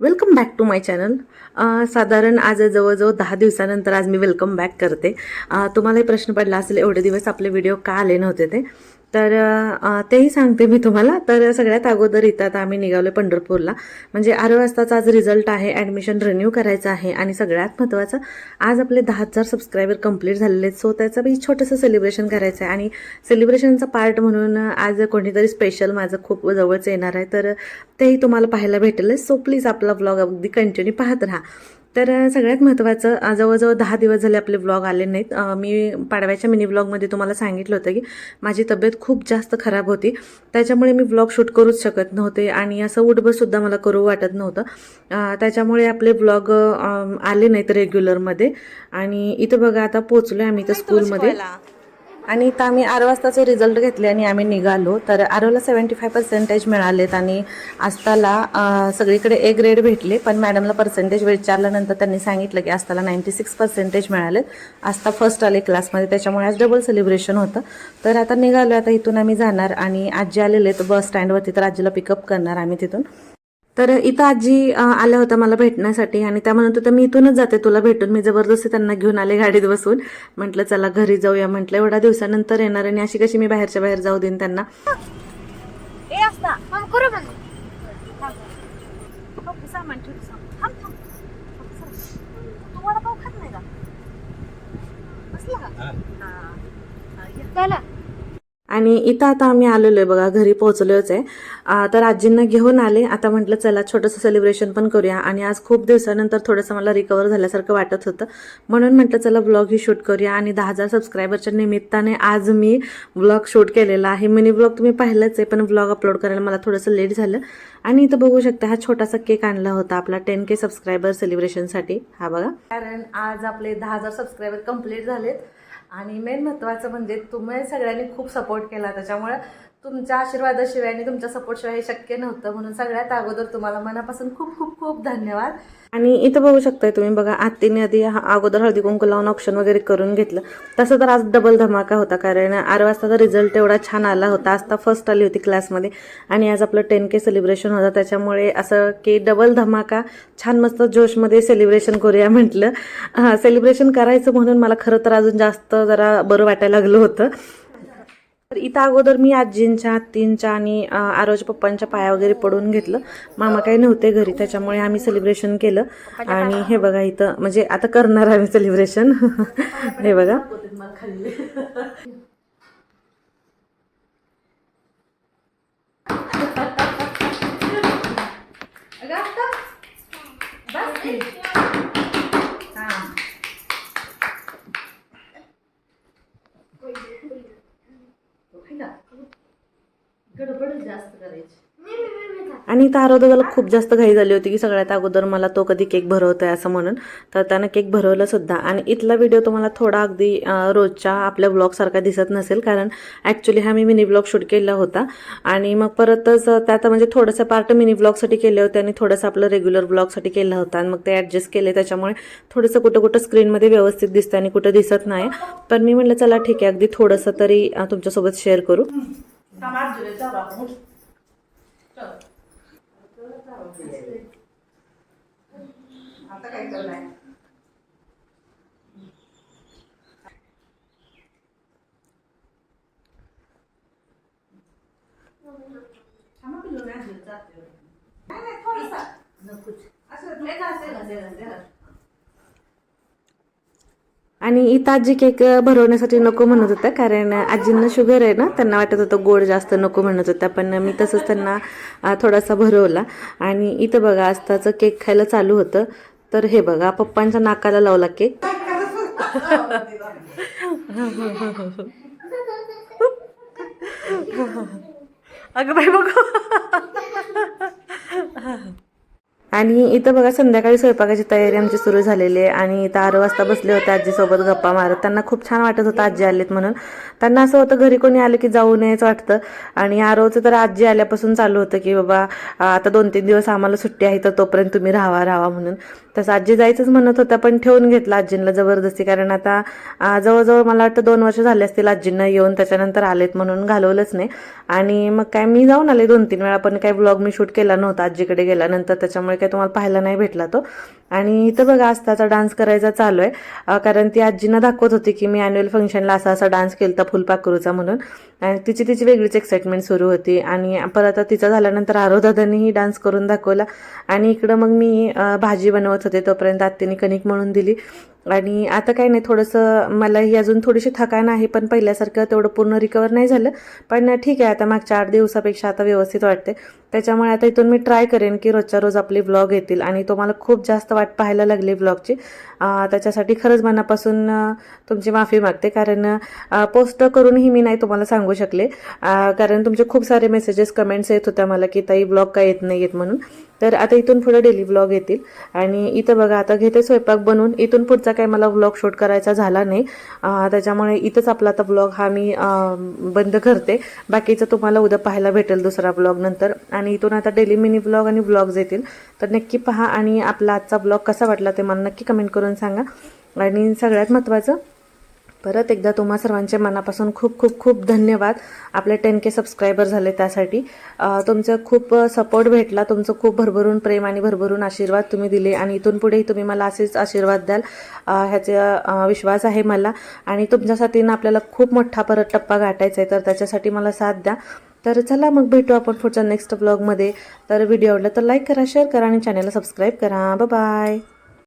Welcome back to my channel साधारण आज जवळजवळ दहा दिवसानंतर आज मी वेलकम बॅक करते. तुम्हालाही प्रश्न पडला असेल एवढे दिवस आपले व्हिडिओ का आले नव्हते ते. तर तेही सांगते मी तुम्हाला. तर सगळ्यात अगोदर इथं आता आम्ही निघालो पंढरपूरला. म्हणजे आरो वाजताचा आज रिझल्ट आहे ॲडमिशन रिन्यू करायचं आहे आणि सगळ्यात महत्त्वाचं आज आपले दहा हजार सबस्क्रायबर कंप्लीट झालेले आहेत. सो त्याचं बी छोटंसं सेलिब्रेशन करायचं आहे. आणि सेलिब्रेशनचा पार्ट म्हणून आज कोणीतरी स्पेशल माझं खूप जवळच येणार आहे. तर तेही तुम्हाला पाहायला भेटेल सो प्लीज आपला व्लॉग अगदी कंटिन्यू पाहत राहा. तर सगळ्यात महत्त्वाचं जवळजवळ दहा दिवस झाले आपले व्लॉग आले नाहीत. मी पाडव्याच्या मिनी व्लॉगमध्ये तुम्हाला सांगितलं होतं की माझी तब्येत खूप जास्त खराब होती. त्याच्यामुळे मी व्लॉग शूट करूच शकत नव्हते आणि असं उठबससुद्धा मला करू वाटत नव्हतं. त्याच्यामुळे आपले व्लॉग आले नाहीत रेग्युलरमध्ये आणि इथं बघा आता पोचलो आम्ही इथं स्कूलमध्ये आणि तर आम्ही आरो वाजताचे रिझल्ट घेतले आणि आम्ही निघालो. तर आरोला सेवन्टी फाय पर्सेंटेज मिळालेत आणि आस्ताला सगळीकडे ए ग्रेड भेटले. पण मॅडमला पर्सेंटेज विचारल्यानंतर त्यांनी सांगितलं की आस्ताला नाईंटी सिक्स पर्सेंटेज मिळालेत. आस्ता फर्स्ट आले क्लासमध्ये त्याच्यामुळे आज डबल सेलिब्रेशन होतं. तर आता निघालो आता इथून आम्ही जाणार आणि आजी आलेले तर बस स्टँडवरती तर आजीला पिकअप करणार आम्ही तिथून. तर इथं आजी आल्या होत्या मला भेटण्यासाठी आणि त्या म्हणत होत्या मी इथूनच जाते तुला भेटून. मी जबरदस्ती त्यांना घेऊन आले गाडीत बसून. म्हटलं चला घरी जाऊया. म्हटलं एवढ्या दिवसानंतर येणार आणि अशी कशी मी बाहेरच्या बाहेर जाऊ देईन त्यांना? ए आणि इथं आता आम्ही आलेलो आहे बघा घरी पोहोचलोच आहे. तर आजींना घेऊन आले. आता म्हटलं चला छोटंसं सेलिब्रेशन पण करूया. आणि आज खूप दिवसानंतर थोडंसं मला रिकवर झाल्यासारखं वाटत होतं. म्हणून म्हटलं चला ब्लॉग ही शूट करूया. आणि दहा हजार सबस्क्रायबरच्या निमित्ताने आज मी ब्लॉग शूट केलेला आहे. मिनी ब्लॉग तुम्ही पाहिलंच आहे पण ब्लॉग अपलोड करायला मला थोडंसं लेट झालं. आणि इथं बघू शकता हा छोटासा केक आणला होता आपला टेन के सबस्क्रायबर सेलिब्रेशनसाठी हा बघा. कारण आज आपले दहा हजार सबस्क्रायबर कंप्लीट झालेत. आणि मेन महत्त्वाचं म्हणजे तुम्ही सगळ्यांनी खूप सपोर्ट केला. त्याच्यामुळे तुमच्या आशीर्वादाशिवाय आणि तुमच्या सपोर्टशिवाय हे शक्य नव्हतं. म्हणून सगळ्यात अगोदर तुम्हाला मनापासून खूप खूप खूप धन्यवाद. आणि इथं बघू शकताय तुम्ही बघा आत्तीने आधी हा- अगोदर हळदी कुंकू लावून ऑप्शन वगैरे करून घेतलं. तसं तर आज डबल धमाका होता कारण आठ वाजताचा रिझल्ट एवढा छान आला होता. आज तर फर्स्ट आली होती क्लासमध्ये आणि आज आपलं टेन के सेलिब्रेशन होतं. त्याच्यामुळे असं की डबल धमाका छान मस्त जोशमध्ये सेलिब्रेशन करूया म्हटलं. हां सेलिब्रेशन करायचं म्हणून मला खरं तर अजून जास्त जरा बरं वाटायला लागलं होतं. तर इथं अगोदर मी आजींच्या आत्तींच्या आणि आरोच्या पप्पांच्या पाया वगैरे पडून घेतलं. मामा काही नव्हते घरी त्याच्यामुळे आम्ही सेलिब्रेशन केलं. आणि हे बघा इथं म्हणजे आता करणार आम्ही सेलिब्रेशन हे बघा. जास्त करायची. आणि त्या दादाला खूप जास्त घाई झाली होती की सगळ्यात अगोदर मला तो कधी केक भरवतोय असं म्हणून. तर त्यानं केक भरवलं सुद्धा. आणि इथला व्हिडिओ तुम्हाला थोडा अगदी रोजच्या आपल्या ब्लॉगसारखा दिसत नसेल कारण ॲक्च्युली हा मी मिनी ब्लॉग शूट केला होता. आणि मग परतच त्यात म्हणजे थोडंसं पार्ट मिनी ब्लॉगसाठी केले होते आणि थोडंसं आपलं रेग्युलर ब्लॉगसाठी केलं होतं. आणि मग ते ॲडजस्ट केले. त्याच्यामुळे थोडंसं कुठं कुठं स्क्रीनमध्ये व्यवस्थित दिसतं आणि कुठं दिसत नाही. पण मी म्हटलं चला ठीक आहे. अगदी थोडंसं तरी तुमच्यासोबत शेअर करू. 他妈觉得叫的红，这，आता काय करणार थांबा की लोण्यात घेत जाते नाही नाही थोडंसं नकोच असं लय घासे घासे घासे घासे आणि इथं आजी केक भरवण्यासाठी नको म्हणत होत्या कारण आजींना शुगर आहे ना त्यांना वाटत होतं गोड जास्त नको म्हणत होत्या पण मी तसंच त्यांना थोडासा भरवला. आणि इथं बघा आस्ताचं केक खायला चालू होतं. तर हे बघा पप्पांच्या नाकाला लावला केक. अगं बाई बघ. आणि इथं बघा संध्याकाळी स्वयंपाकाची तयारी आमची सुरू झालेली आहे. आणि इथं आरो वाजता बसले होते आजीसोबत गप्पा मारत. त्यांना खूप छान वाटत होतं आजी आलेत म्हणून. त्यांना असं होतं घरी कोणी आलं की जाऊ नयेच वाटतं. आणि आरोचं तर आजी आल्यापासून चालू होतं की बाबा आता दोन तीन दिवस आम्हाला सुट्टी आहे तर तोपर्यंत तुम्ही राहावा राहावा म्हणून. तसं आजी जायचंच म्हणत होत्या पण ठेवून घेतलं आजींना जबरदस्ती. कारण आता जवळजवळ मला वाटतं दोन वर्ष झाले असतील आजींना येऊन त्याच्यानंतर आलेत म्हणून घालवलंच नाही. आणि मग काय मी जाऊन आले दोन तीन वेळा पण काही ब्लॉग मी शूट केला नव्हता आजीकडे गेल्यानंतर. त्याच्यामुळे काय तुम्हाला पाहायला नाही भेटला तो. आणि इथं बघा आस्थाचा डान्स करायचा चालू आहे. कारण ती आजीनं दाखवत होती की मी अॅन्युअल फंक्शनला असा असा डान्स केला फुलपाखरूचा म्हणून. आणि तिची तिची वेगळीच एक्साइटमेंट सुरू होती. आणि परत तिचा झाल्यानंतर आरोदादांनीही डान्स करून दाखवला. आणि इकडं मग मी भाजी बनवत होते. तोपर्यंत आत्याने कणिक म्हणून दिली. आणि आता काही नाही थोडंसं मला ही अजून थोडीशी थकान आहे पण पहिल्यासारखं तेवढं पूर्ण रिकवर नाही झालं. पण ठीक आहे आता मागच्या आठ दिवसापेक्षा आता व्यवस्थित वाटते त्याच्यामुळे आता इथून मी ट्राय करेन की रोजच्या रोज आपले ब्लॉग येतील. आणि तो मला खूप जास्त वाट पाहायला लागली ब्लॉगची त्याच्यासाठी खरंच मनापासून तुमची माफी मागते. कारण पोस्ट करूनही मी नाही तुम्हाला सांगू शकले. कारण तुमचे खूप सारे मेसेजेस कमेंट्स येत होत्या मला की ताई ब्लॉग काय येत नाही येत म्हणून. तर आता इथून पुढे डेली ब्लॉग येतील. आणि इथं बघा आता घेते स्वयंपाक बनवून. इथून पुढचा काही मला ब्लॉग शूट करायचा झाला नाही. त्याच्यामुळे इथंच आपला आता ब्लॉग हा मी बंद करते. बाकीचं तुम्हाला उद्या पाहायला भेटेल दुसरा व्लॉग नंतर. आणि इथून आता डेली मिनी ब्लॉग आणि व्लॉग्स येतील. तर नक्की पहा आणि आपला आजचा ब्लॉग कसा वाटला ते मला नक्की कमेंट करून सांगा. आणि सगळ्यात महत्त्वाचं परत एकदा तुम्हा सर्वांचे मनापासून खूप खूप खूप धन्यवाद. आपले टेन के सबस्क्रायबर झाले त्यासाठी. तुमचं खूप सपोर्ट भेटला. तुमचं खूप भरभरून प्रेम आणि भरभरून आशीर्वाद तुम्ही दिले आणि इथून पुढेही तुम्ही मला असेच आशीर्वाद द्याल. ह्याचा विश्वास आहे मला. आणि तुमच्यासाठी ना आपल्याला खूप मोठा परत टप्पा गाठायचा आहे तर त्याच्यासाठी मला साथ द्या. तर चला मग भेटू आपण पुढच्या नेक्स्ट ब्लॉगमध्ये तर व्हिडिओ आवडला तर लाईक करा शेअर करा आणि चॅनलला सबस्क्राईब करा. बाय